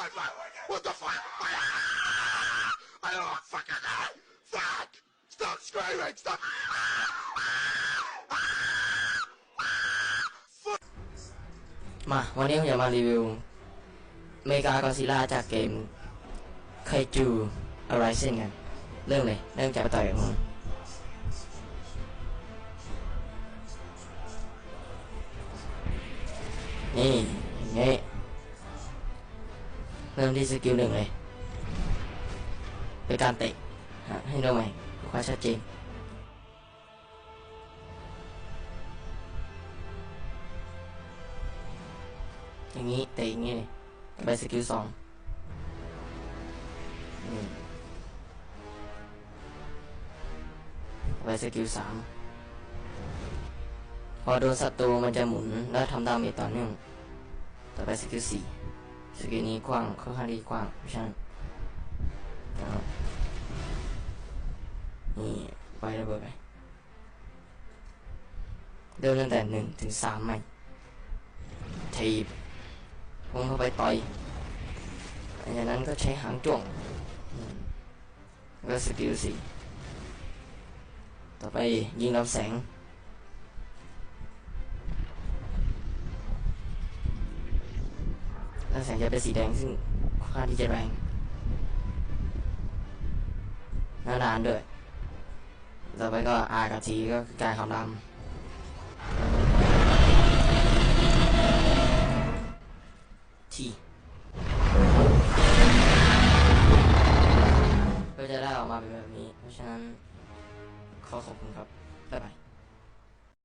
What, what, what the fuck? I don't want fucking that. Fuck! Stop screaming! Stop! มาวันนี้ผมจะมารีวิวเมกากอซิล่าจากเกมไคจูอะไรเส้นกันเริ่มเลยเริ่มจากไปต่อยกับผมนี่อย่างงี้เริ่มที่สกิลหนึ่งเลยเป็นการเตะให้ดูใหม่ความชัดเจนอย่างนี้เตะอย่างนี้เลยไปสกิลสองไปสกิลสามพอโดนศัตรูมันจะหมุนแล้วทำดาเมจต่อเนื่องต่อไปสกิลสี่ สกิลนี้กว้างค่อนข้างที่กว้างเพราะฉะนั้นนะครับนี่ไประเบิดไปเดินตั้งแต่หนึ่งถึงสามไม่ทีบพุ่งเข้าไปต่อยหลังจากนั้นก็ใช้หางจ้วงแล้วก็สกิลสี่ต่อไปยิงลำแสง แล้วแสงจะเป็นสีแดงซึ่งค่าที่จะแรงแล้วนานด้วยต่อไปก็ R กับ T ก็คือการคำรามทีก็จะได้ออกมาเป็นแบบนี้ เพราะฉะนั้นขอขอบคุณครับ บ๊ายบาย